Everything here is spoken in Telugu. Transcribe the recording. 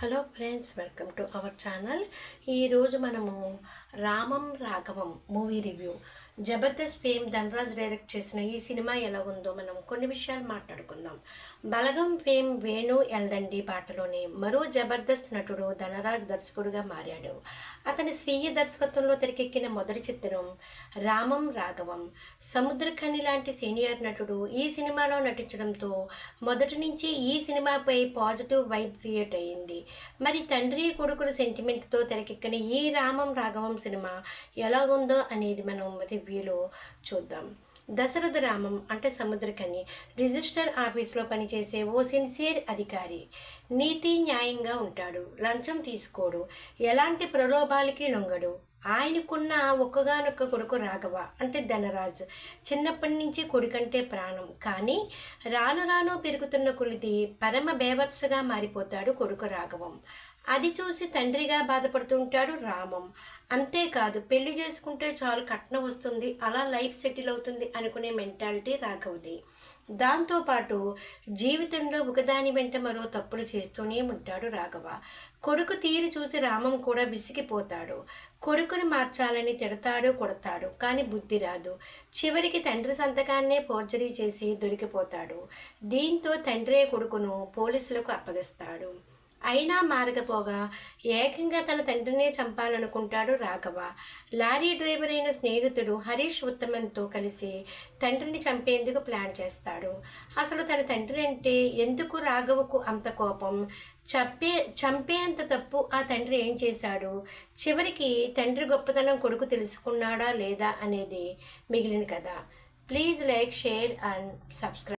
Hello friends welcome to our channel. ఈరోజు మనము Ramam Raghavam movie review. Jabardasth fame Dhanraj direct చేసిన ఈ సినిమా ఎలా ఉందో మనం కొన్ని విషయాలు మాట్లాడుకుందాం. బలగం ఫేమ్ వేణు ఎల్దండి పాటలోనే మరో జబర్దస్త్ నటుడు ధనరాజ్ దర్శకుడుగా మారాడు. అతని స్వీయ దర్శకత్వంలో తెరకెక్కిన మొదటి చిత్రం రామం రాఘవం. సముద్రఖని లాంటి సీనియర్ నటుడు ఈ సినిమాలో నటించడంతో మొదటి నుంచి ఈ సినిమాపై పాజిటివ్ వైబ్ క్రియేట్ అయ్యింది. మరి తండ్రి కొడుకుల సెంటిమెంట్తో తెరకెక్కిన ఈ రామం రాఘవం సినిమా ఎలా ఉందో అనేది మనం రివ్యూలో చూద్దాం. దశరథ రామం అంటే సముద్రకని రిజిస్టర్ ఆఫీస్లో పనిచేసే ఓ సిన్సియర్ అధికారి. నీతి న్యాయంగా ఉంటాడు. లంచం తీసుకోడు. ఎలాంటి ప్రలోభాలకి లొంగడు. ఆయనకున్న ఒక్కగానొక్క కొడుకు రాఘవ అంటే ధనరాజు. చిన్నప్పటి నుంచి కొడుకంటే ప్రాణం. కానీ రాను రాను పెరుగుతున్న కొలిది పరమ బేవర్స్గా మారిపోతాడు కొడుకు రాఘవం. అది చూసి తండ్రిగా బాధపడుతుంటాడు రామం. అంతేకాదు పెళ్ళి చేసుకుంటే చాలు కట్నం వస్తుంది అలా లైఫ్ సెటిల్ అవుతుంది అనుకునే మెంటాలిటీ రాఘవది. దాంతోపాటు జీవితంలో ఒకదాని వెంట మరో తప్పులు చేస్తూనే ఉంటాడు రాఘవ. కొడుకు తీరు చూసి రామం కూడా విసిగిపోతాడు. కొడుకుని మార్చాలని తిడతాడు కొడతాడు కానీ బుద్ధి రాదు. చివరికి తండ్రి సంతకాన్నే ఫోర్జరీ చేసి దొరికిపోతాడు. దీంతో తండ్రే కొడుకును పోలీసులకు అప్పగిస్తాడు. అయినా మారకపోగా. ఏకంగా తన తండ్రినే చంపాలనుకుంటాడు రాఘవ. లారీ డ్రైవర్ అయిన స్నేహితుడు హరీష్ ఉత్తమంతో కలిసి తండ్రిని చంపేందుకు ప్లాన్ చేస్తాడు. అసలు తన తండ్రి అంటే ఎందుకు రాఘవకు అంత కోపం? చంపే చంపేంత తప్పు ఆ తండ్రి ఏం చేశాడు? చివరికి తండ్రి గొప్పతనం కొడుకు తెలుసుకున్నాడా లేదా అనేది మిగిలిన కథ. Please like share and subscribe.